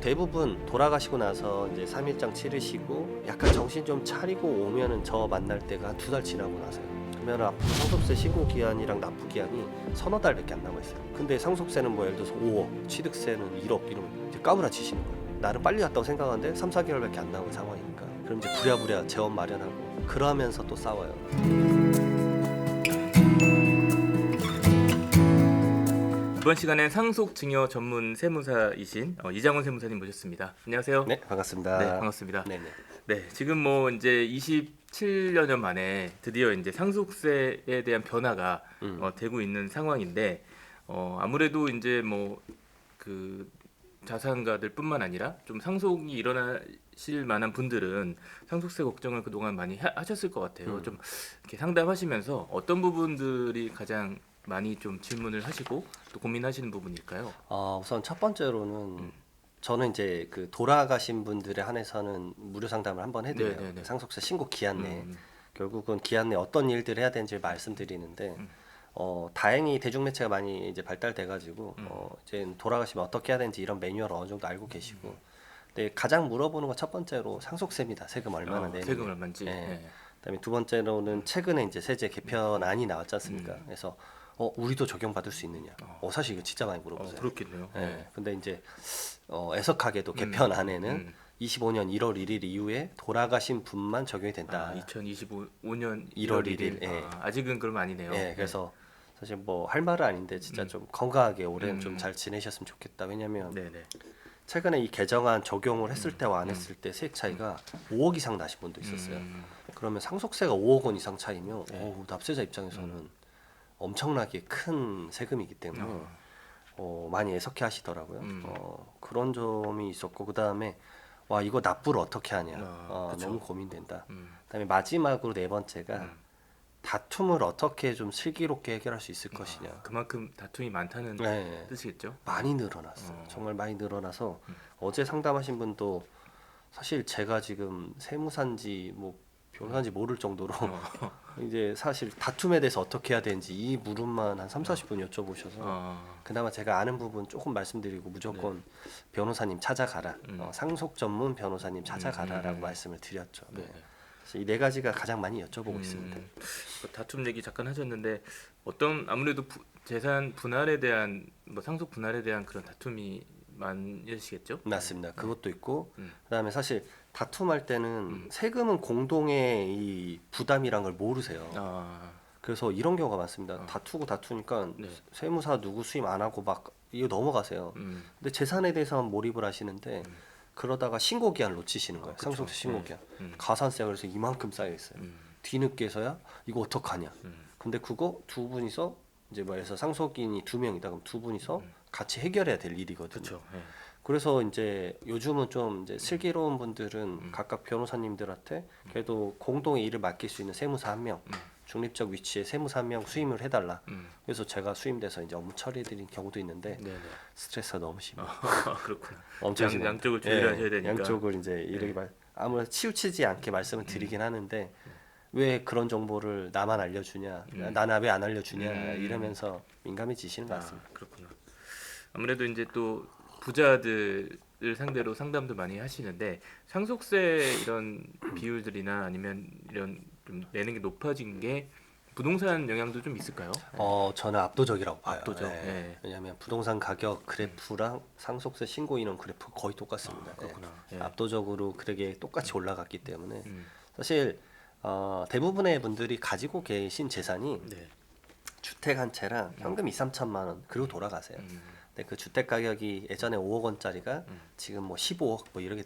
대부분 돌아가시고 나서 이제 3일장 치르시고 약간 정신 좀 차리고 오면은 저 만날 때가 한 두 달 지나고 나서요. 그러면 앞으로 상속세 신고 기한이랑 납부 기한이 서너 달밖에 안 남아 있어요. 근데 상속세는 뭐 예를 들어서 5억, 취득세는 1억 이러면 이제 까불어지시는 거예요. 나는 빨리 갔다고 생각하는데 3, 4개월밖에 안 남은 상황이니까. 그럼 이제 부랴부랴 재원 마련하고 그러면서 또 싸워요. 이번 시간엔 상속 증여 전문 세무사이신 어, 이장원 세무사님 모셨습니다. 안녕하세요. 네, 반갑습니다. 네, 반갑습니다. 네네. 네, 지금 뭐 이제 27여년 만에 드디어 이제 상속세에 대한 변화가 음. 어, 되고 있는 상황인데 어, 아무래도 이제 뭐그 자산가들뿐만 아니라 좀 상속이 일어나실 만한 분들은 상속세 걱정을 그동안 많이 하, 하셨을 것 같아요. 음. 좀 이렇게 상담하시면서 어떤 부분들이 가장 많이 좀 질문을 하시고 또 고민하시는 부분일까요? 어, 우선 첫 번째로는 저는 이제 그 돌아가신 분들에 한해서는 무료 상담을 한번 해드려요. 네, 네, 네. 상속세 신고 기한 내 음, 결국은 기한 내 어떤 일들을 해야 되는지 를 말씀드리는데 음. 어, 다행히 대중매체가 많이 이제 발달돼가지고 음. 어, 이제 돌아가시면 어떻게 해야 되는지 이런 매뉴얼 어느 정도 알고 계시고 근데 가장 물어보는 건 첫 번째로 상속세입니다. 세금 얼마나 어, 내는 세금 얼마인지. 네. 네. 그다음에 두 번째로는 최근에 이제 세제 개편안이 나왔지 않습니까? 음. 그래서 어, 우리도 적용받을 수 있느냐? 어, 사실 이거 진짜 많이 어, 물어보세요. 그렇겠네요. 예. 근데 이제 어, 애석하게도 개편 안에는 음. 25년 1월 1일 이후에 돌아가신 분만 적용이 아, 된다. 2025년 1월 1일, 예. 아, 아직은 그럼 아니네요. 예, 그래서 사실 뭐 할 말은 아닌데 진짜 좀 건강하게 올해 음. 좀잘 지내셨으면 좋겠다. 왜냐면 네, 네. 최근에 이 개정안 적용을 했을 때와 안 했을 때 세액 차이가 5억 이상 나신 분도 있었어요. 음, 그러면 상속세가 5억 원 이상 차이면 네. 어우, 납세자 입장에서는 엄청나게 큰 세금이기 때문에 어. 어, 많이 애석해 하시더라고요. 음. 어, 그런 점이 있었고 그 다음에 와 이거 납부를 어떻게 하냐. 아, 어, 그쵸. 너무 고민된다. 음, 그다음에 마지막으로 네 번째가 음. 다툼을 어떻게 좀 슬기롭게 해결할 수 있을 것이냐. 아, 그만큼 다툼이 많다는 네. 뜻이겠죠. 많이 늘어났어요. 어. 정말 많이 늘어나서 음. 어제 상담하신 분도 사실 제가 지금 세무사인지 뭐 변호사인지 모를 정도로 어, 이제 사실 다툼에 대해서 어떻게 해야 되는지 이 물음만 한 3, 40분 여쭤보셔서 어, 그나마 제가 아는 부분 조금 말씀드리고 무조건 변호사님 찾아가라. 네. 음. 어, 상속 전문 변호사님 찾아가라라고 음, 음, 음. 말씀을 드렸죠. 네. 네. 그래서 이네 가지가 가장 많이 여쭤보고 음, 있습니다. 그 다툼 얘기 잠깐 하셨는데 어떤 아무래도 부, 재산 분할에 대한 뭐 상속 분할에 대한 그런 다툼이 많으시겠죠? 맞습니다. 그것도 있고 음. 그다음에 사실 다툼할 때는 음. 세금은 공동의 이 부담이란 걸 모르세요. 아, 그래서 이런 경우가 많습니다. 어. 다투고 다투니까 네. 세무사 누구 수임 안 하고 막 이거 넘어가세요. 음, 근데 재산에 대해서만 몰입을 하시는데 음. 그러다가 신고 기한을 놓치시는 거예요. 아, 그쵸. 상속세 신고 기한. 음, 가산세가 그래서 이만큼 쌓여 있어요. 음, 뒤늦게서야 이거 어떡하냐. 음, 근데 그거 두 분이서 이제 뭐 해서 상속인이 두 명이다 그럼 두 분이서 음. 같이 해결해야 될 일이거든요. 그렇죠. 예. 그래서 이제 요즘은 좀 이제 슬기로운 분들은 음. 각각 변호사님들한테 그래도 공동의 일을 맡길 수 있는 세무사 한 명, 음. 중립적 위치의 세무사 한 명 수임을 해달라. 음, 그래서 제가 수임돼서 이제 업무 처리해드린 경우도 있는데 네, 네. 스트레스가 너무 심해요. 아, 그렇구나. 엄청 양- 심해요. 양쪽을 조율하셔야 되니까. 양쪽을 이제 이렇게 네. 말 아무래도 치우치지 않게 말씀을 드리긴 음. 하는데 왜 그런 정보를 나만 알려주냐, 음. 나는 왜안 알려주냐 음. 이러면서 민감해지시는 것 아, 같습니다. 그렇구나. 아무래도 이제 또 부자들을 상대로 상담도 많이 하시는데 상속세 이런 비율들이나 아니면 이런 좀 내는 게 높아진 게 부동산 영향도 좀 있을까요? 어, 저는 압도적이라고 봐요. 압도적, 예. 예. 왜냐하면 부동산 가격 그래프랑 상속세 신고 인원 그래프 거의 똑같습니다. 아, 그렇구나. 예. 예. 압도적으로 그렇게 똑같이 올라갔기 때문에 음, 사실 어, 대부분의 분들이 가지고 계신 재산이 네. 주택 한 채랑 현금 2, 3천만 원 그리고 돌아가세요. 음, 근데 그 주택 가격이 예전에 5억 원짜리가 음. 지금 뭐 15억 뭐 이렇게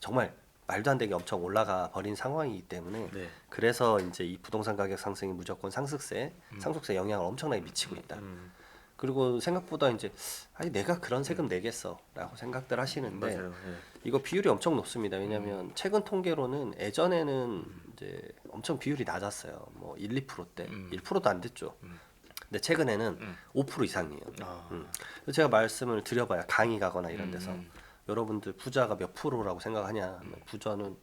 정말 말도 안 되게 엄청 올라가 버린 상황이기 때문에 네. 그래서 이제 이 부동산 가격 상승이 무조건 상속세, 상속세 영향을 엄청나게 미치고 있다. 음, 그리고 생각보다 이제 아니 내가 그런 세금 내겠어라고 생각들 하시는데 맞아요. 예. 이거 비율이 엄청 높습니다. 왜냐하면 최근 통계로는 예전에는 이제 엄청 비율이 낮았어요. 뭐 1, 2%대, 음. 1%도 안 됐죠. 음. 근데 최근에는 음. 5% 이상이에요. 아, 음. 그래서 제가 말씀을 드려봐야 강의 가거나 이런 데서 음, 여러분들 부자가 몇 프로라고 생각하냐? 부자는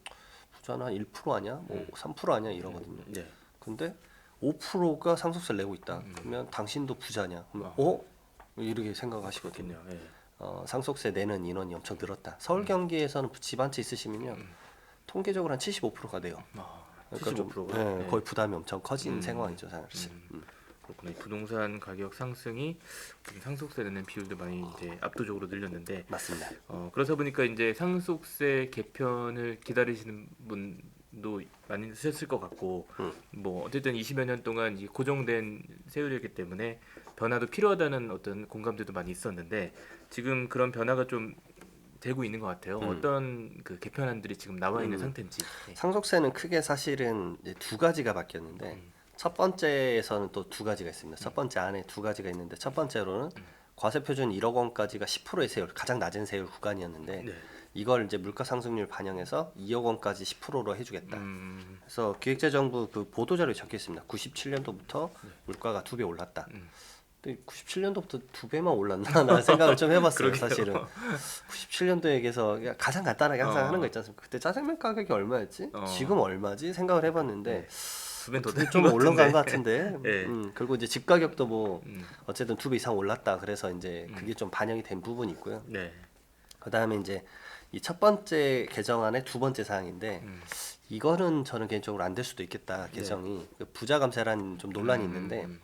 부자는 한 1% 아니야? 뭐 3% 아니야? 이러거든요. 네. 근데 5%가 상속세를 내고 있다. 음. 그러면 당신도 부자냐? 그러면 어. 어? 이렇게 생각하시거든요. 예. 어, 상속세 내는 인원이 엄청 늘었다. 서울 경기에서는 집 한 채 있으시면요 음. 통계적으로 한 75%가 돼요. 아, 그러니까 좀, 75%가? 네, 네. 거의 부담이 엄청 커진 음. 상황이죠, 사실. 음. 음. 그렇구나. 이 부동산 가격 상승이 좀 상속세 내는 비율도 많이 이제 압도적으로 늘렸는데 맞습니다. 어, 그러다 보니까 이제 상속세 개편을 기다리시는 분도 많이 있으셨을 것 같고 음. 뭐 어쨌든 20여 년 동안 이 고정된 세율이기 때문에 변화도 필요하다는 어떤 공감대도 많이 있었는데 지금 그런 변화가 좀 되고 있는 것 같아요. 음. 어떤 그 개편안들이 지금 나와 있는 음. 상태인지. 네. 상속세는 크게 사실은 두 가지가 바뀌었는데 음. 첫 번째에서는 또 두 가지가 있습니다. 첫 번째 안에 두 가지가 있는데 첫 번째로는 음. 과세 표준 1억 원까지가 10%의 세율, 가장 낮은 세율 구간이었는데 네. 이걸 이제 물가 상승률 반영해서 2억 원까지 10%로 해주겠다. 음, 그래서 기획재정부 그 보도자료에 적혀 있습니다. 97년도부터 물가가 두 배 올랐다. 음. 근데 97년도부터 두 배만 올랐나라는 생각을 좀 해봤어요. 사실은 97년도 얘기해서 가장 간단하게 항상 어. 하는 거 있지 않습니까? 그때 짜장면 가격이 얼마였지? 어. 지금 얼마지? 생각을 해봤는데 두배더 두배 좀 올라간 것 같은데. 네. 음, 그리고 이제 집 가격도 뭐 음, 어쨌든 두 배 이상 올랐다. 그래서 이제 그게 좀 반영이 된 부분이 있고요. 네. 그 다음에 이제 이 첫 번째 개정안의 두 번째 사항인데 음. 이거는 저는 개인적으로 안 될 수도 있겠다 개정이 그 부자 감세라는 좀 논란이 음, 있는데 음,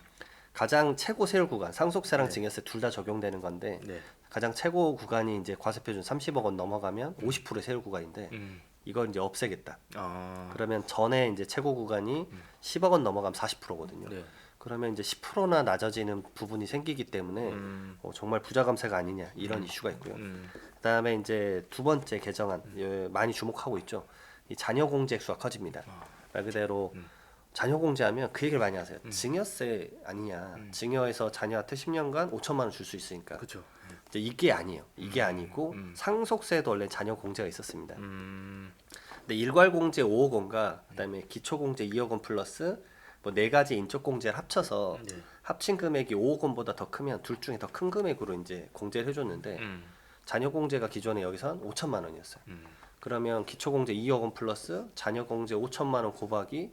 가장 최고 세율 구간 상속세랑 네. 증여세 둘 다 적용되는 건데 네. 가장 최고 구간이 이제 과세 표준 30억 원 넘어가면 50%의 세율 구간인데 음. 이걸 이제 없애겠다. 아. 그러면 전에 이제 최고 구간이 10억 원 넘어가면 40%거든요. 네. 그러면 이제 10%나 낮아지는 부분이 생기기 때문에 음. 어, 정말 부자 감세가 아니냐 이런 이슈가 있고요. 음. 그다음에 이제 두 번째 개정안 예, 많이 주목하고 있죠. 이 자녀 공제 액수가 커집니다. 아. 말 그대로 음. 자녀 공제하면 그 얘기를 많이 하세요. 증여세 아니냐. 음. 증여해서 자녀한테 10년간 5천만 원 줄 수 있으니까. 그렇죠. 이제 이게 아니에요. 이게 음. 아니고 음. 상속세도 원래 자녀 공제가 있었습니다. 음. 근데 일괄 공제 5억 원과 그다음에 기초 공제 2억 원 플러스 뭐 네 가지 인적 공제를 합쳐서 네. 합친 금액이 5억 원보다 더 크면 둘 중에 더 큰 금액으로 이제 공제를 해줬는데 음. 자녀 공제가 기존에 여기선 5천만 원이었어요. 음. 그러면 기초 공제 2억 원 플러스 자녀 공제 5천만 원 곱하기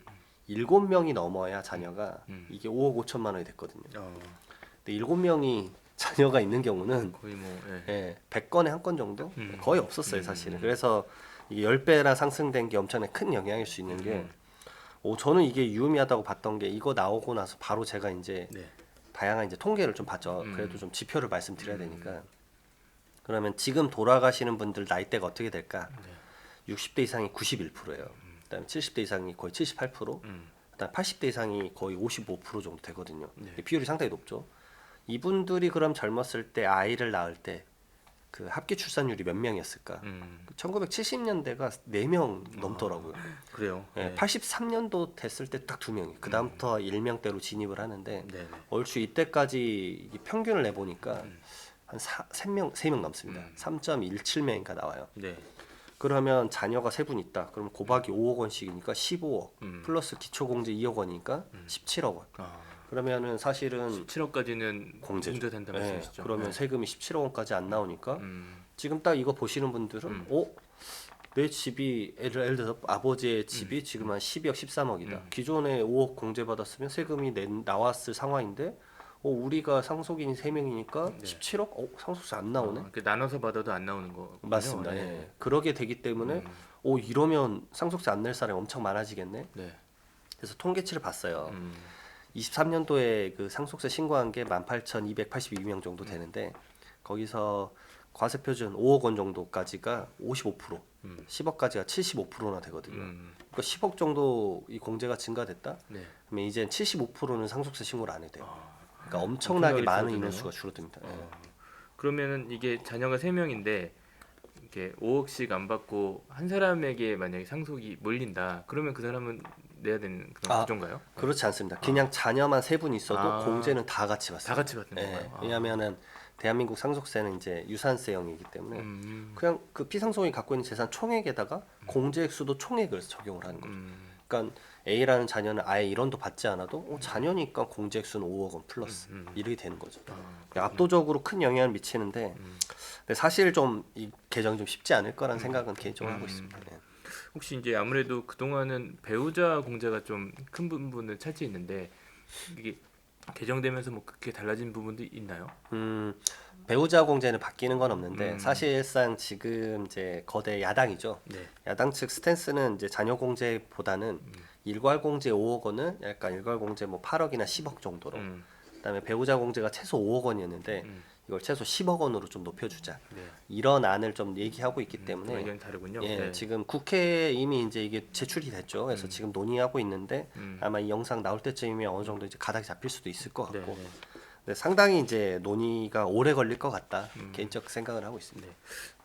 7명이 넘어야 자녀가 음. 이게 5억 5천만 원이 됐거든요. 어. 근데 7명이 자녀가 있는 경우는 거의 뭐 예. 예, 100건에 한 건 정도 음. 거의 없었어요, 음. 사실은. 그래서 이게 10배나 상승된 게 엄청나게 큰 영향일 수 있는 게 음. 오, 저는 이게 유의미하다고 봤던 게 이거 나오고 나서 바로 제가 이제 네. 다양한 이제 통계를 좀 봤죠. 음. 그래도 좀 지표를 말씀드려야 음. 되니까. 그러면 지금 돌아가시는 분들 나이대가 어떻게 될까? 네. 60대 이상이 91%예요. 그다음에 70대 이상이 거의 78%, 음. 그다음 80대 이상이 거의 55% 정도 되거든요. 네. 비율이 상당히 높죠. 이분들이 그럼 젊었을 때 아이를 낳을 때 그 합계 출산율이 몇 명이었을까? 음. 1970년대가 4명 넘더라고요. 그래요. 예, 83년도 됐을 때 딱 두 명이. 그 다음부터 일명대로 진입을 하는데 네. 네. 얼추 이때까지 이 평균을 내 보니까 음. 한 3명 3명 넘습니다. 음. 3.17명인가 나와요. 네. 그러면 자녀가 세 분 있다. 그럼 곱하기 5억 원씩이니까 15억 음. 플러스 기초공제 2억 원이니까 17억 원. 아. 그러면은 사실은 17억까지는 공제죠. 공제된다 예, 말씀이시죠. 그러면 네. 세금이 17억 원까지 안 나오니까 음. 지금 딱 이거 보시는 분들은 음. 어? 내 집이 예를, 예를 들어서 아버지의 집이 지금 한 12억 13억이다. 음. 기존에 5억 공제 받았으면 세금이 낸, 나왔을 상황인데 어, 우리가 상속인이 3명이니까 네. 17억? 어, 상속세 안 나오네. 어, 나눠서 받아도 안 나오는 거. 맞습니다. 예. 그러게 되기 때문에 음. 어, 이러면 상속세 안 낼 사람이 엄청 많아지겠네. 네. 그래서 통계치를 봤어요. 음. 23년도에 그 상속세 신고한 게 18,282명 정도 되는데 거기서 과세 표준 5억 원 정도까지가 55%, 음. 10억까지가 75%나 되거든요. 음. 그러니까 10억 정도 이 공제가 증가됐다? 네. 그러면 이제 75%는 상속세 신고를 안 해도 돼요. 아. 그러니까 엄청나게 많은 줄어드네요. 인원수가 줄어듭니다. 예. 어. 그러면은 이게 자녀가 세 명인데 이렇게 5억씩 안 받고 한 사람에게 만약에 상속이 몰린다. 그러면 그 사람은 내야 되는 그런 아, 구조인가요? 그렇지 않습니다. 그냥 자녀만 세 분 있어도 아. 공제는 다 같이 다 받습니다. 같이 받는 예, 건가요? 아. 왜냐하면은 대한민국 상속세는 이제 유산세형이기 때문에 음. 그냥 그 피상속이 갖고 있는 재산 총액에다가 공제액수도 총액을 적용을 하는 거죠. 음. 그러니까 A라는 자녀는 아예 1원도 받지 않아도 어, 자녀니까 공제액수는 5억 원 플러스 음, 음. 이렇게 되는 거죠. 아, 그러니까 압도적으로 큰 영향을 미치는데 음. 사실 좀 이 개정이 좀 쉽지 않을 거라는 생각은 개인적으로 하고 음. 있습니다. 네. 혹시 이제 아무래도 그 동안은 배우자 공제가 좀 큰 부분을 차지했는데 이게 개정되면서 뭐 그렇게 달라진 부분도 있나요? 음, 배우자 공제는 바뀌는 건 없는데 음. 사실상 지금 이제 거대 야당이죠. 네. 야당 측 스탠스는 이제 자녀 공제보다는 음. 일괄 공제 5억 원은 약간 일괄 공제 뭐 8억이나 10억 정도로. 음. 그다음에 배우자 공제가 최소 5억 원이었는데 음. 이걸 최소 10억 원으로 좀 높여주자. 네. 이런 안을 좀 얘기하고 있기 음, 때문에 의견이 다르군요. 예, 네. 지금 국회에 이미 이제 이게 제출이 됐죠. 그래서 음. 지금 논의하고 있는데 음. 아마 이 영상 나올 때쯤이면 어느 정도 이제 가닥이 잡힐 수도 있을 것 네, 같고. 네. 근데 상당히 이제 논의가 오래 걸릴 것 같다. 음. 개인적 생각을 하고 있습니다. 네.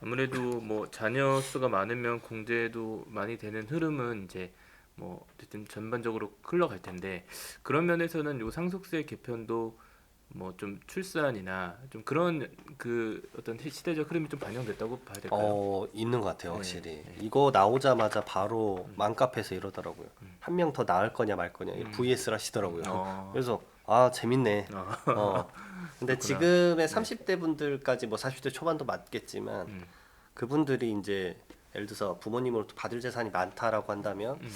아무래도 뭐 자녀 수가 많으면 공제도 많이 되는 흐름은 이제 뭐 어쨌든 전반적으로 흘러갈 텐데 그런 면에서는 요 상속세 개편도 뭐 좀 출산이나 좀 그런 그 어떤 시대적 흐름이 좀 반영됐다고 봐야 될까요? 어 있는 것 같아요 네, 확실히 네. 이거 나오자마자 바로 맘카페에서 이러더라고요 음. 한명 더 나을 거냐 말 거냐 음. VS를 하시더라고요 어. 그래서 아 재밌네 어. 어 근데 그렇구나. 지금의 30대 분들까지 뭐 40대 초반도 맞겠지만 음. 그분들이 이제 예를 들어서 부모님으로부터 받을 재산이 많다라고 한다면 음.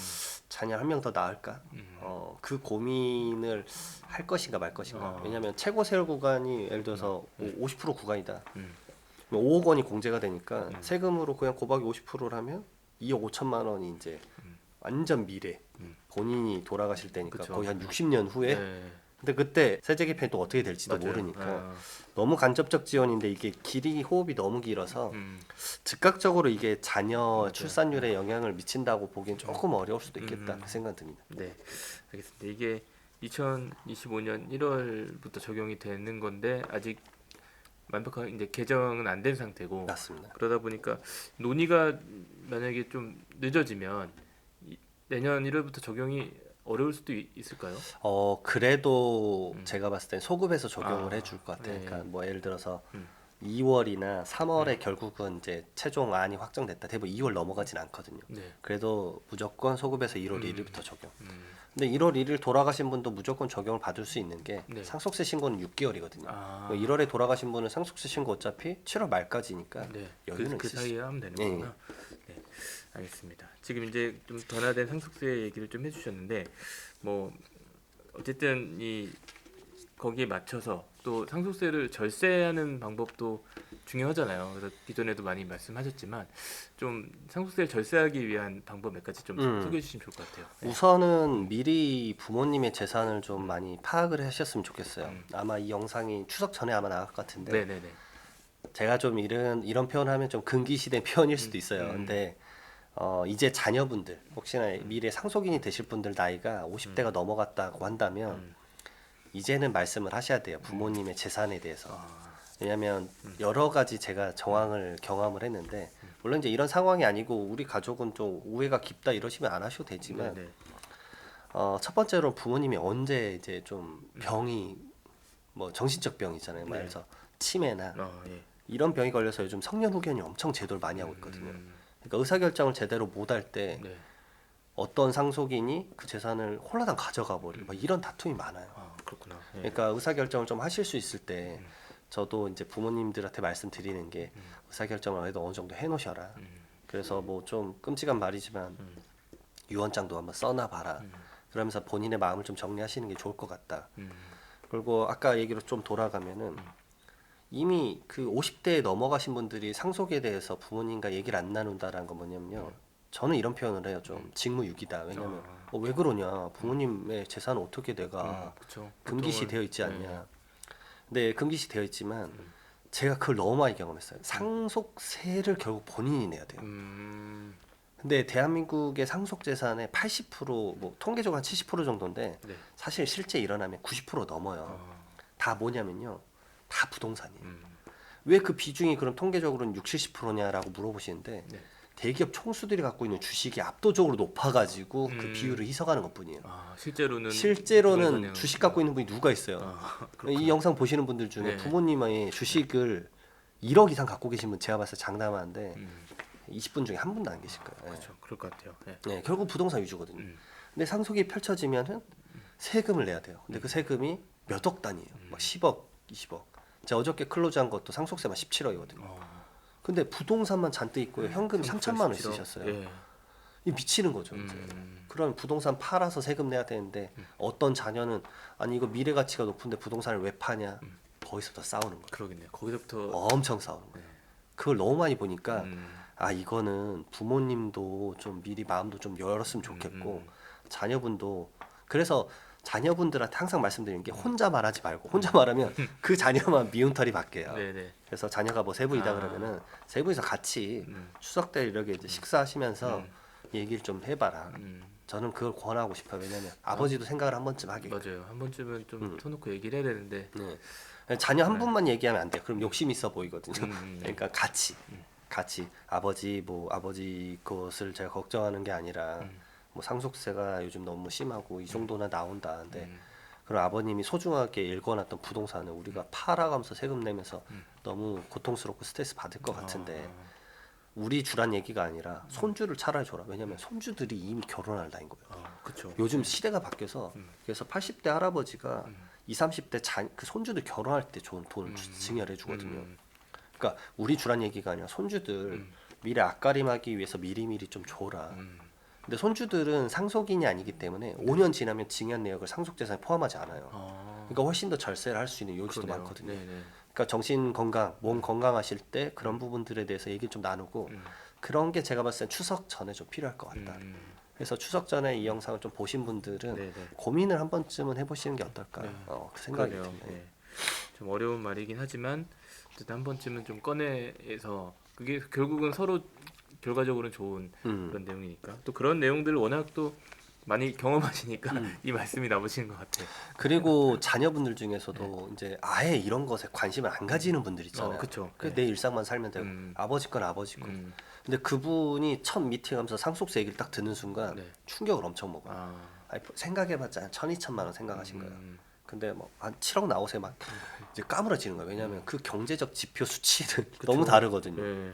자녀 한 명더 나을까 음. 어, 그 고민을 할 것인가 말 것인가. 어. 왜냐하면 최고 세율 구간이 예를 들어서 음. 뭐50% 구간이다. 음. 그럼 5억 원이 공제가 되니까 음. 세금으로 그냥 고박이 50%를 하면 2억 5천만 원이 이제 음. 완전 미래. 음. 본인이 돌아가실 때니까 그쵸. 거의 한 60년 후에. 네. 근데 그때 세제 개편이 또 어떻게 될지도 맞아요. 모르니까 아. 너무 간접적 지원인데 이게 길이 호흡이 너무 길어서 음. 즉각적으로 이게 자녀 맞아요. 출산율에 영향을 미친다고 보기엔 조금 어려울 수도 있겠다 음. 그 생각 듭니다. 네, 알겠습니다. 이게 2025년 1월부터 적용이 되는 건데 아직 완벽하게 이제 개정은 안 된 상태고 맞습니다. 그러다 보니까 논의가 만약에 좀 늦어지면 이- 내년 1월부터 적용이 어려울 수도 있- 있을까요? 어 그래도 음. 제가 봤을 땐 소급해서 적용을 아, 해줄 것 같아요. 네. 그러니까 뭐 예를 들어서 음. 2월이나 3월에 결국은 이제 최종 안이 확정됐다. 대부분 2월 넘어가진 않거든요. 네. 그래도 무조건 소급해서 1월 음. 1일부터 적용. 음. 근데 1월 1일 돌아가신 분도 무조건 적용을 받을 수 있는 게 네. 상속세 신고는 6개월이거든요. 아. 1월에 돌아가신 분은 상속세 신고 어차피 7월 말까지니까 네. 여유는 그, 그. 사이에 하면 되는 네. 거구나. 네. 알겠습니다. 지금 이제 좀 변화된 상속세 얘기를 좀 해주셨는데 뭐 어쨌든 이 거기에 맞춰서 또 상속세를 절세하는 방법도 중요하잖아요. 그래서 기존에도 많이 말씀하셨지만 좀 상속세를 절세하기 위한 방법 몇 가지 좀 음. 소개해 주시면 좋을 것 같아요. 네. 우선은 미리 부모님의 재산을 좀 많이 파악을 하셨으면 좋겠어요. 음. 아마 이 영상이 추석 전에 아마 나갈 것 같은데 네, 네, 네. 제가 좀 이런 이런 표현하면 좀 금기시된 표현일 수도 있어요. 음. 근데 어, 이제 자녀분들 혹시나 미래 상속인이 되실 분들 나이가 50대가 넘어갔다고 한다면 음. 이제는 말씀을 하셔야 돼요. 부모님의 재산에 대해서. 아, 왜냐하면 음. 여러 가지 제가 정황을 경험을 했는데 물론 이제 이런 상황이 아니고 우리 가족은 좀 우애가 깊다 이러시면 안 하셔도 되지만 네, 네. 어, 첫 번째로 부모님이 언제 이제 좀 병이 뭐 정신적 병이잖아요. 네. 말해서 치매나 어, 예. 이런 병이 걸려서 요즘 성년 후견이 엄청 제도를 많이 하고 있거든요. 음, 그러니까 의사 결정을 제대로 못 할 때 네. 어떤 상속인이 그 재산을 홀라당 가져가 버리고 막 이런 다툼이 많아요. 아, 그렇구나. 예. 그러니까 의사 결정을 좀 하실 수 있을 때 음. 저도 이제 부모님들한테 말씀드리는 게 음. 의사 결정을 그래도 어느 정도 해놓으셔라. 음, 그래서 뭐 좀 끔찍한 말이지만 음. 유언장도 한번 써놔봐라. 음. 그러면서 본인의 마음을 좀 정리하시는 게 좋을 것 같다. 음. 그리고 아까 얘기로 좀 돌아가면은 이미 그 50대에 넘어가신 분들이 상속에 대해서 부모님과 얘기를 안 나눈다라는 건 뭐냐면요. 저는 이런 표현을 해요. 좀 직무유기다. 왜냐면 아. 어, 왜 그러냐. 부모님의 재산은 어떻게 내가 음. 금기시 되어 있지 네. 않냐. 근데 금기시 되어 있지만 음. 제가 그걸 너무 많이 경험했어요. 상속세를 결국 본인이 내야 돼요. 음, 근데 대한민국의 상속 재산의 80%뭐 통계적으로 한 70% 정도인데 네. 사실 실제 일어나면 90% 넘어요. 어, 다 뭐냐면요. 다 부동산이에요. 음, 왜그 비중이 그럼 통계적으로는 60, 70%냐라고 물어보시는데 네. 대기업 총수들이 갖고 있는 주식이 압도적으로 높아가지고 그 음. 비율을 희석하는 것뿐이에요. 아, 실제로는 실제로는. 주식 갖고 있는 분이 누가 있어요? 아, 이 영상 보시는 분들 중에 네. 부모님의 주식을 1억 이상 갖고 계신 분 제가 봤을 때 장담하는데 음, 20분 중에 한 분도 안 계실 거예요. 예. 그렇죠. 그럴 것 같아요. 네. 네, 결국 부동산 위주거든요. 음, 근데 상속이 펼쳐지면은 세금을 내야 돼요. 근데 그 세금이 몇 억 단위예요. 음. 막 10억, 20억. 제가 어저께 클로즈한 것도 상속세만 17억이거든요. 어, 근데 부동산만 잔뜩 있고요. 현금 3천만 원 있으셨어요. 예. 이 미치는 거죠. 이제. 음, 그럼 부동산 팔아서 세금 내야 되는데 어떤 자녀는 아니 이거 미래 가치가 높은데 부동산을 왜 파냐? 더 있어 더 싸우는 거예요. 그러겠네요. 거기서부터 엄청 싸우는 네. 거예요. 그걸 너무 많이 보니까 음, 아 이거는 부모님도 좀 미리 마음도 좀 열었으면 좋겠고 음, 자녀분도 그래서 자녀분들한테 항상 말씀드리는 게 혼자 말하지 말고 혼자 말하면 그 자녀만 미운 털이 바뀌어요. 네네. 그래서 자녀가 뭐세 분이다 아. 그러면은 세 분이서 같이 음, 추석 때 이렇게 이제 식사하시면서 음. 얘기를 좀 해봐라. 음, 저는 그걸 권하고 싶어요. 왜냐면 아버지도 생각을 한 번쯤 하게. 맞아요. 한 번쯤은 좀 음. 터놓고 얘기를 해야 되는데. 네. 자녀 한 네. 분만 얘기하면 안 돼요. 그럼 욕심 있어 보이거든요. 음, 음, 그러니까 같이 같이 아버지 뭐 아버지 것을 제가 걱정하는 게 아니라 음. 뭐 상속세가 요즘 너무 심하고 이 정도나 나온다. 근데 음, 그럼 아버님이 소중하게 읽어놨던 부동산을 우리가 팔아가면서 세금 내면서 음. 너무 고통스럽고 스트레스 받을 것 같은데 아, 우리 주란 얘기가 아니라 손주를 차라리 줘라. 왜냐면 손주들이 이미 결혼할 나이인 거예요. 아, 그렇죠. 요즘 시대가 바뀌어서 음. 그래서 80대 할아버지가 음. 20, 30대 자, 그 손주들 결혼할 때 좋은 돈을 주- 음. 증여를 해주거든요. 음, 그러니까 우리 주란 얘기가 아니라 손주들 음. 미래 앞가림하기 위해서 미리미리 좀 줘라. 음, 근데 손주들은 상속인이 아니기 때문에 5년 지나면 증여 내역을 상속재산에 포함하지 않아요. 아, 그러니까 훨씬 더 절세를 할 수 있는 요지도 그러네요. 많거든요. 네네. 그러니까 정신 건강, 몸 건강하실 때 그런 부분들에 대해서 얘기 좀 나누고 음, 그런 게 제가 봤을 땐 추석 전에 좀 필요할 것 같다. 음, 그래서 추석 전에 이 영상을 좀 보신 분들은 네네. 고민을 한 번쯤은 해보시는 게 어떨까 네. 어, 그 생각이 그러네요. 듭니다. 네. 좀 어려운 말이긴 하지만 한 번쯤은 좀 꺼내서 그게 결국은 서로 결과적으로는 좋은 음. 그런 내용이니까 또 그런 내용들을 워낙 또 많이 경험하시니까 음. 이 말씀이 나오시는 것 같아요. 그리고 자녀분들 중에서도 이제 아예 이런 것에 관심을 안 가지는 분들 있잖아요. 어. 그냥 네. 내 일상만 살면 되고 음. 아버지 건 아버지 건. 음, 근데 그분이 첫 미팅하면서 상속세 얘기를 딱 듣는 순간 네. 충격을 엄청 먹어요. 아, 생각해봤자 한 천, 이천만 원 생각하신 거예요. 음, 근데 뭐 한 7억 나오세요 막 이제 까무러지는 거예요. 왜냐하면 그 경제적 지표 수치는 그쵸. 너무 다르거든요. 네.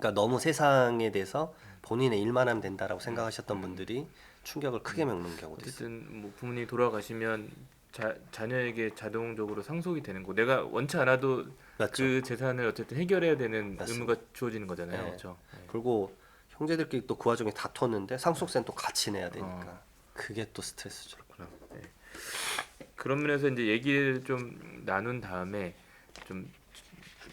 그러니까 너무 세상에 대해서 본인의 일만 하면 된다라고 생각하셨던 분들이 충격을 크게 먹는 경우도 있어요. 어쨌든 뭐 부모님이 돌아가시면 자, 자녀에게 자동적으로 상속이 되는 거. 내가 원치 않아도 맞죠? 그 재산을 어쨌든 해결해야 되는 맞습니다. 의무가 주어지는 거잖아요. 네. 그렇죠. 네. 그리고 형제들끼리 또 그 와중에 다퉜는데 상속세는 또 같이 내야 되니까 어. 그게 또 스트레스죠. 그렇구나. 네. 그런 면에서 이제 얘기를 좀 나눈 다음에 좀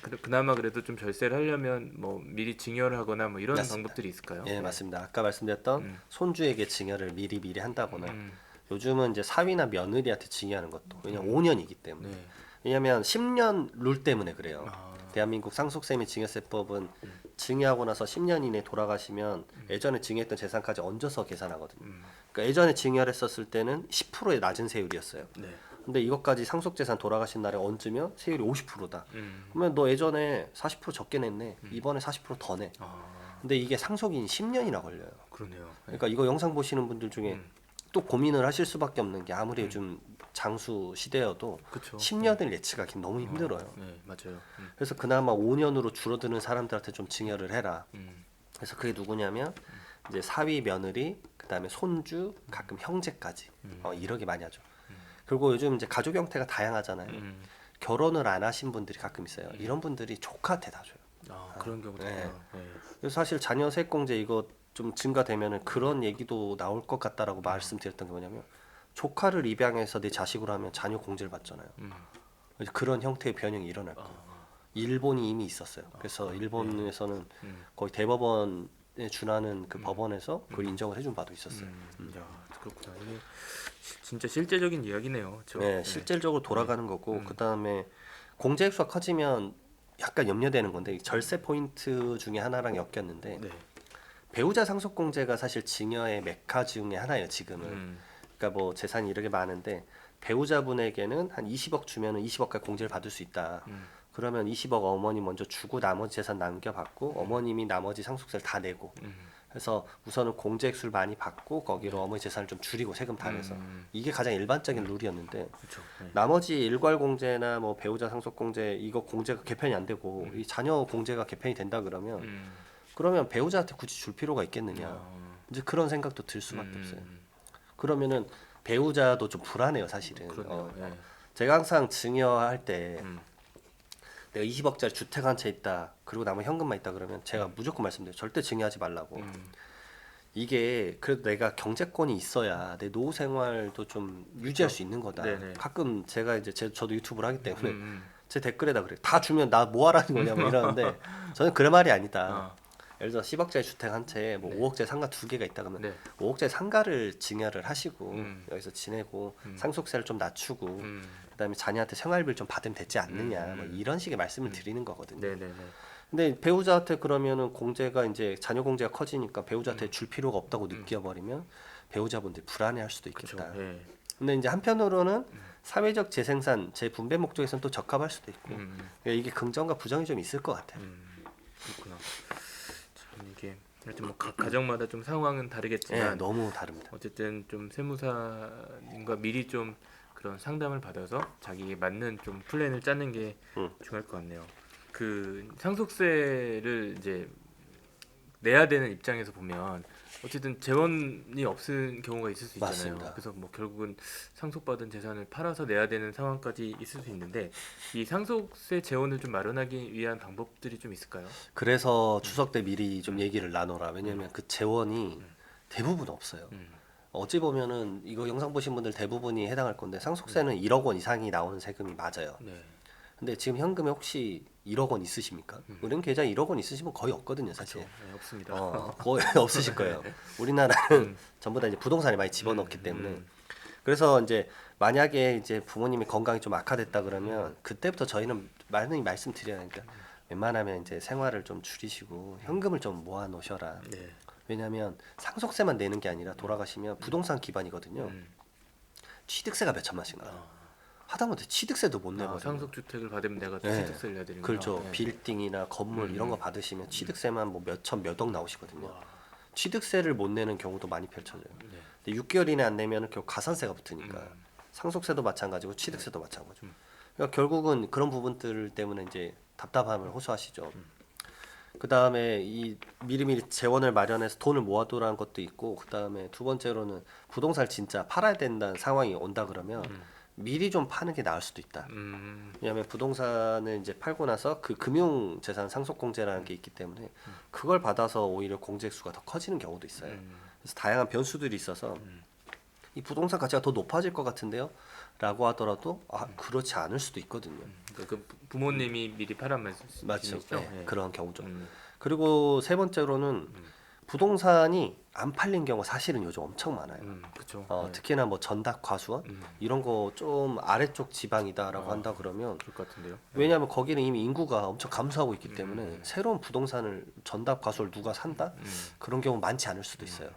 그- 그나마 그래도 좀 절세를 하려면 뭐 미리 증여를 하거나 뭐 이런 맞습니다. 방법들이 있을까요? 예, 맞습니다. 아까 말씀드렸던 음. 손주에게 증여를 미리 미리 한다거나 음, 요즘은 이제 사위나 며느리한테 증여하는 것도 왜냐면 5년이기 때문에 네. 왜냐면 10년 룰 때문에 그래요. 아, 대한민국 상속세 및 증여세법은 증여하고 나서 10년 이내 돌아가시면 예전에 증여했던 재산까지 얹어서 계산하거든요. 음, 그러니까 예전에 증여를 했었을 때는 10%의 낮은 세율이었어요. 네. 근데 이것까지 상속재산 돌아가신 날에 얹으면 세율이 50%다. 음, 그러면 너 예전에 40% 적게 냈네. 이번에 40%더 내. 아, 근데 이게 상속인이 10년이나 걸려요. 그러네요. 네. 그러니까 이거 영상 보시는 분들 중에 음. 또 고민을 하실 수밖에 없는 게 아무리 요즘 장수 시대여도 그렇죠. 10년을 예측하기 너무 힘들어요. 네, 맞아요. 음, 그래서 그나마 5년으로 줄어드는 사람들한테 좀 증여를 해라. 음, 그래서 그게 누구냐면 이제 사위 며느리, 그다음에 손주, 가끔 형제까지 어, 이렇게 많이 하죠. 그리고 요즘 이제 가족 형태가 다양하잖아요. 음. 결혼을 안 하신 분들이 가끔 있어요. 이런 분들이 조카한테 다 줘요. 아, 그런 경우도 네. 있구나. 네. 그래서 사실 자녀 세액공제 이거 좀 증가되면은 그런 얘기도 나올 것 같다라고 말씀드렸던 게 뭐냐면 조카를 입양해서 내 자식으로 하면 자녀 공제를 받잖아요. 음. 그런 형태의 변형이 일어날 거예요. 아, 일본이 이미 있었어요. 그래서 일본에서는 음. 거의 대법원에 준하는 그 법원에서 그걸 인정을 해준 바도 있었어요. 음, 야, 그렇구나. 진짜 실제적인 이야기네요. 그렇죠? 네, 실질적으로 돌아가는 거고 음. 그 다음에 공제 획수가 커지면 약간 염려되는 건데 이 절세 포인트 중에 하나랑 엮였는데 네. 배우자 상속 공제가 사실 증여의 메카 중에 하나예요 지금은. 음, 그러니까 뭐 재산이 이렇게 많은데 배우자분에게는 한 20억 주면은 20억까지 공제를 받을 수 있다. 음. 그러면 20억 어머니 먼저 주고 나머지 재산 남겨받고 어머님이 나머지 상속세를 다 내고 음. 해서 우선은 공제액수를 많이 받고 거기로 어머니 재산을 좀 줄이고 세금 다 내서 음. 이게 가장 일반적인 룰이었는데 그렇죠. 네. 나머지 일괄 공제나 뭐 배우자 상속 공제 이거 공제가 개편이 안 되고 이 자녀 공제가 개편이 된다 그러면 음. 그러면 배우자한테 굳이 줄 필요가 있겠느냐 아, 이제 그런 생각도 들 수밖에 음, 없어요. 그러면은 배우자도 좀 불안해요 사실은. 그러네요. 어, 네. 제가 항상 증여할 때 음. 내가 20억짜리 주택 한 채 있다 그리고 남은 현금만 있다 그러면 제가 무조건 말씀드려요 절대 증여하지 말라고 음. 이게 그래도 내가 경제권이 있어야 내 노후 생활도 좀 유지할 수 있는 거다. 네네. 가끔 제가 이제 제, 저도 유튜브를 하기 때문에 음, 제 댓글에다 그래. 다 주면 나 뭐 하라는 거냐고 이러는데 저는 그런 말이 아니다. 아, 예를 들어 10억짜리 주택 한 채에 뭐 네. 5억짜리 상가 두 개가 있다 그러면 네. 5억짜리 상가를 증여를 하시고 음. 여기서 지내고 음. 상속세를 좀 낮추고 음, 그다음에 자녀한테 생활비를 좀 받으면 되지 않느냐 음. 뭐 이런 식의 말씀을 드리는 거거든요. 네, 네, 네. 근데 배우자한테 그러면은 공제가 이제 자녀 공제가 커지니까 배우자한테 음. 줄 필요가 없다고 느껴버리면 배우자분들이 불안해할 수도. 있겠다. 예. 근데 이제 한편으로는 사회적 재생산 재분배 목적에서는 또 적합할 수도 있고 음, 그러니까 이게 긍정과 부정이 좀 있을 것 같아요. 음, 그렇구나. 하여튼 뭐 각 가정마다 좀 상황은 예, 다르겠지만 너무 다릅니다. 어쨌든 좀 세무사님과 미리 좀 그런 상담을 받아서 자기에 맞는 좀 플랜을 짜는 게 음. 중요할 것 같네요. 그 상속세를 이제 내야 되는 입장에서 보면 어쨌든 재원이 없은 경우가 있을 수 있잖아요. 맞습니다. 그래서 뭐 결국은 상속받은 재산을 팔아서 내야 되는 상황까지 있을 수 있는데 이 상속세 재원을 좀 마련하기 위한 방법들이 좀 있을까요? 그래서 추석 때 미리 좀 얘기를 나눠라. 왜냐면 그 재원이 음. 대부분 없어요. 음. 어찌 보면은 이거 영상 보신 분들 대부분이 해당할 건데 상속세는 1억 원 이상이 나오는 세금이 맞아요. 네. 근데 지금 현금에 혹시 1억 원 있으십니까? 음. 은행 계좌 1억 원 있으시면 거의 없거든요, 사실. 네, 없습니다. 어, 거의 없으실 거예요. 우리나라는 음. 전부 다 이제 부동산에 많이 집어넣기 음, 때문에 음. 그래서 이제 만약에 이제 부모님이 건강이 좀 악화됐다 그러면 그때부터 저희는 많이 말씀드려야 하니까 웬만하면 이제 생활을 좀 줄이시고 현금을 좀 모아 놓으셔라. 네. 왜냐하면 상속세만 내는 게 아니라 돌아가시면 부동산 기반이거든요. 음. 취득세가 몇 천만씩 나와. 아. 하다못해 취득세도 못 아, 내거든요. 상속 주택을 받으면 내가 네. 취득세를 내야 되는구나. 그렇죠. 네. 빌딩이나 건물 음. 이런 거 받으시면 취득세만 뭐 몇천 몇 억 나오시거든요. 와. 취득세를 못 내는 경우도 많이 펼쳐져요. 네. 근데 6개월 이내 안 내면 결국 가산세가 붙으니까 음. 상속세도 마찬가지고 취득세도 마찬가지고. 음. 그러니까 결국은 그런 부분들 때문에 이제 답답함을 호소하시죠. 음. 그 다음에 이 미리미리 재원을 마련해서 돈을 모아두라는 것도 있고, 그 다음에 두 번째로는 부동산을 진짜 팔아야 된다는 상황이 온다 그러면 음. 미리 좀 파는 게 나을 수도 있다. 음. 왜냐하면 부동산을 이제 팔고 나서 그 금융 재산 상속 공제라는 게 있기 때문에 그걸 받아서 오히려 공제 수가 더 커지는 경우도 있어요. 음. 그래서 다양한 변수들이 있어서 음. 이 부동산 가치가 더 높아질 것 같은데요? 라고 하더라도 아 그렇지 않을 수도 있거든요. 그러니까 그 부- 부모님이 미리 파란 맞죠. 말씀이시죠? 네, 그런 경우죠. 음. 그리고 세 번째로는 부동산이 안 팔린 경우 사실은 요즘 엄청 많아요. 음. 그렇죠. 어, 네. 특히나 뭐 전닭 과수원 음. 이런 거 좀 아래쪽 지방이다라고 어. 한다 그러면 그럴 것 같은데요. 왜냐하면 거기는 이미 인구가 엄청 감소하고 있기 때문에 음. 새로운 부동산을 전답 과수를 누가 산다 음. 그런 경우 많지 않을 수도 있어요.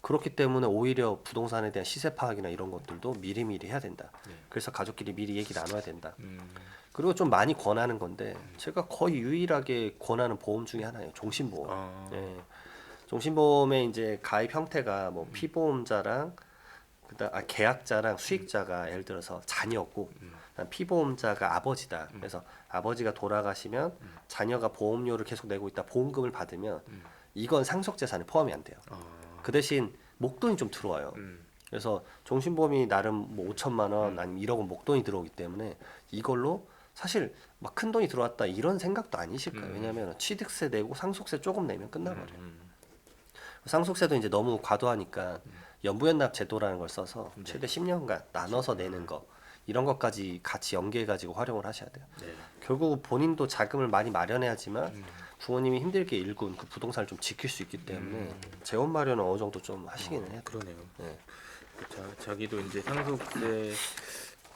그렇기 때문에 오히려 부동산에 대한 시세 파악이나 이런 것들도 미리미리 해야 된다. 네. 그래서 가족끼리 미리 얘기 나눠야 된다. 음. 그리고 좀 많이 권하는 건데 제가 거의 유일하게 권하는 보험 중에 하나예요. 종신보험. 아. 예. 종신보험의 이제 가입 형태가 뭐 피보험자랑 그다음 아, 계약자랑 수익자가 예를 들어서 자녀고 음. 그다음 피보험자가 아버지다. 그래서 아버지가 돌아가시면 자녀가 보험료를 계속 내고 있다. 보험금을 받으면 음. 이건 상속 재산에 포함이 안 돼요. 아. 그 대신 목돈이 좀 들어와요. 음. 그래서 종신보험이 나름 뭐 5천만 음. 원 아니면 1억 원 목돈이 들어오기 때문에 이걸로 사실 막 큰 돈이 들어왔다 이런 생각도 아니실 거예요. 음. 왜냐하면 취득세 내고 상속세 조금 내면 끝나버려요. 음. 상속세도 이제 너무 과도하니까 연부연납 제도라는 걸 써서 네. 최대 10년간 나눠서 내는 거 이런 것까지 같이 연계해 가지고 활용을 하셔야 돼요. 네. 결국 본인도 자금을 많이 마련해야지만 음. 부모님이 힘들게 일군 그 부동산을 좀 지킬 수 있기 때문에 음. 재원 마련은 어느 정도 좀 하시기는 해요. 그러네요. 네. 자, 자기도 이제 상속세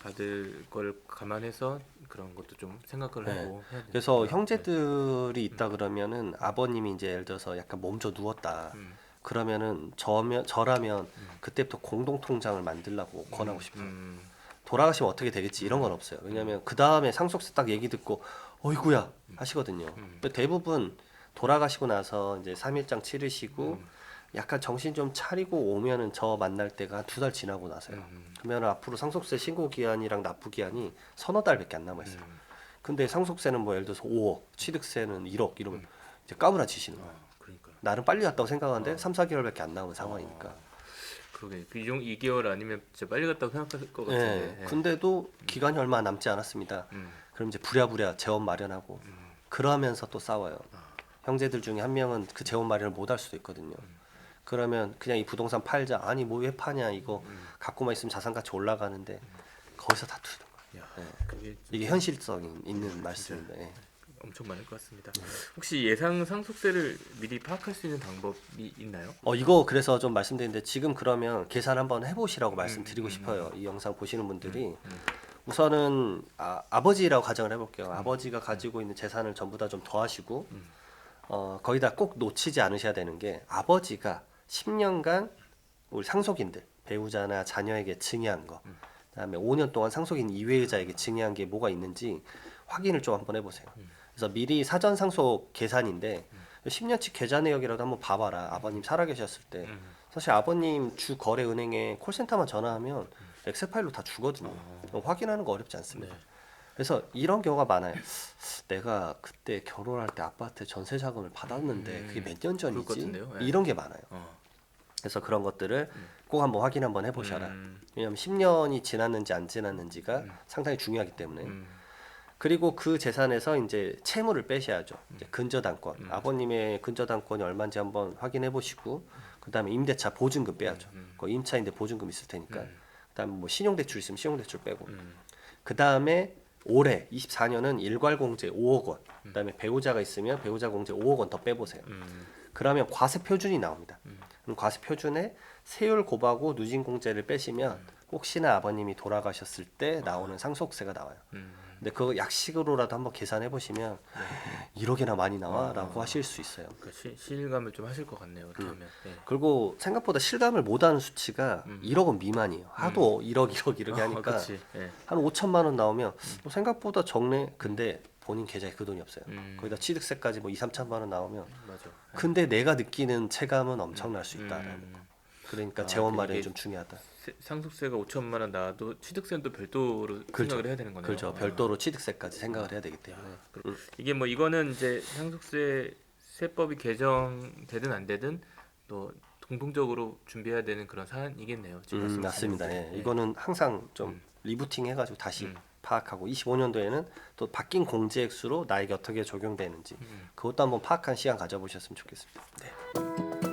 받을 걸 감안해서 그런 것도 좀 생각을 네. 하고 해야 되니까. 그래서 형제들이 있다 그러면은 아버님이 이제 예를 들어서 약간 몸져 누웠다. 음. 그러면은 저면 저라면 그때부터 공동 통장을 만들라고 권하고 싶어요. 음. 돌아가시면 어떻게 되겠지 이런 건 없어요. 왜냐하면 그 다음에 상속세 딱 얘기 듣고 어이구야 하시거든요. 음. 근데 대부분 돌아가시고 나서 이제 3일장 치르시고 음. 약간 정신 좀 차리고 오면은 저 만날 때가 두 달 지나고 나서요. 음. 그러면 앞으로 상속세 신고 기한이랑 납부 기한이 서너 달밖에 안 남아 있어요. 음. 근데 상속세는 뭐 예를 들어서 5억, 취득세는 1억 이러면 음. 이제 까무라치시는 거예요. 아, 그러니까. 나름 빨리 왔다고 생각하는데 어. 3, 4개월밖에 안 남은 상황이니까. 그러게. 그중 2개월 아니면 진짜 빨리 갔다고 생각할 것 예. 같은데. 예. 근데도 기간이 얼마 남지 않았습니다. 음. 그럼 이제 부랴부랴 재원 마련하고 그러면서 또 싸워요. 아. 형제들 중에 한 명은 그 재원 마련을 못 할 수도 있거든요. 그러면 그냥 이 부동산 팔자. 아니 뭐 왜 파냐 이거 음. 갖고만 있으면 자산 가치 올라가는데 거기서 다투는 거예요. 야, 네. 이게 현실성 있는 말씀인데. 예. 엄청 많을 것 같습니다. 네. 혹시 예상 상속세를 미리 파악할 수 있는 방법이 있나요? 어 이거 그래서 좀 말씀드리는데 지금 그러면 계산 한번 해보시라고 말씀드리고 음, 음, 싶어요. 이 영상 보시는 분들이 음. 우선은 아, 아버지라고 가정을 해볼게요. 아버지가 가지고 있는 재산을 전부 다 좀 더하시고 음. 어, 거기다 꼭 놓치지 않으셔야 되는 게 아버지가 10년간 우리 상속인들 배우자나 자녀에게 증여한 거, 음. 그다음에 5년 동안 상속인 이외의자에게 증여한 게 뭐가 있는지 확인을 좀 한번 해보세요. 음. 그래서 미리 사전 상속 계산인데 10년치 계좌 내역이라도 한번 봐봐라. 아버님 살아계셨을 때 음. 사실 아버님 주 거래 은행에 콜센터만 전화하면 엑셀 파일로 다 주거든요. 어. 확인하는 거 어렵지 않습니다. 네. 그래서 이런 경우가 많아요. 내가 그때 결혼할 때 아빠한테 전세 자금을 받았는데 음, 그게 몇년 그럴 것 전이지? 예. 이런 게 많아요. 어. 그래서 그런 것들을 꼭 한번 확인 한번 해보셔라. 음. 왜냐하면 10년이 지났는지 안 지났는지가 음. 상당히 중요하기 때문에. 음. 그리고 그 재산에서 이제 채무를 빼셔야죠. 이제 근저당권. 음. 아버님의 근저당권이 얼마인지 한번 확인해 보시고 그다음에 임대차 보증금 빼야죠. 음. 그 임차인데 보증금 있을 테니까. 음. 그다음에 뭐 신용대출 있으면 신용대출 빼고. 음. 그다음에 올해 24년은 일괄공제 5억 원. 음. 그다음에 배우자가 있으면 배우자 공제 5억 원 더 빼보세요. 음. 그러면 과세 표준이 나옵니다. 음. 그럼 과세 표준에 세율 고하고 누진 공제를 빼시면 혹시나 아버님이 돌아가셨을 때 나오는 상속세가 나와요. 음. 근데 그거 약식으로라도 한번 계산해 보시면 네. 1억이나 많이 나와라고 아. 하실 수 있어요. 그 시, 실감을 좀 하실 것 같네요. 이렇게 음. 하면. 네. 그리고 생각보다 실감을 못하는 수치가 음. 1억 원 미만이에요. 하도 1억 1억 이렇게 어, 하니까 그치. 예. 한 5천만 원 나오면 뭐 생각보다 적네. 근데 본인 계좌에 그 돈이 없어요. 음. 거기다 취득세까지 뭐 2, 3천만 원 나오면 맞아. 근데 내가 느끼는 체감은 엄청날 수 있다라는 음. 거. 그러니까 아, 재원 그 마련이 이게 좀 중요하다. 세- 상속세가 5천만 원 나와도 취득세는 또 별도로 그렇죠. 생각을 해야 되는 거네요. 그렇죠. 아. 별도로 취득세까지 생각을 해야 되기 때문에. 야, 그- 이게 뭐 이거는 이제 상속세 세법이 개정되든 안 되든 또 공통적으로 준비해야 되는 그런 사안이겠네요. 지금 음, 맞습니다. 예. 네. 이거는 항상 좀 음. 리부팅 해가지고 다시 음. 파악하고 25년도에는 또 바뀐 공제액수로 나에게 어떻게 적용되는지 음. 그것도 한번 파악한 시간 가져보셨으면 좋겠습니다. 네.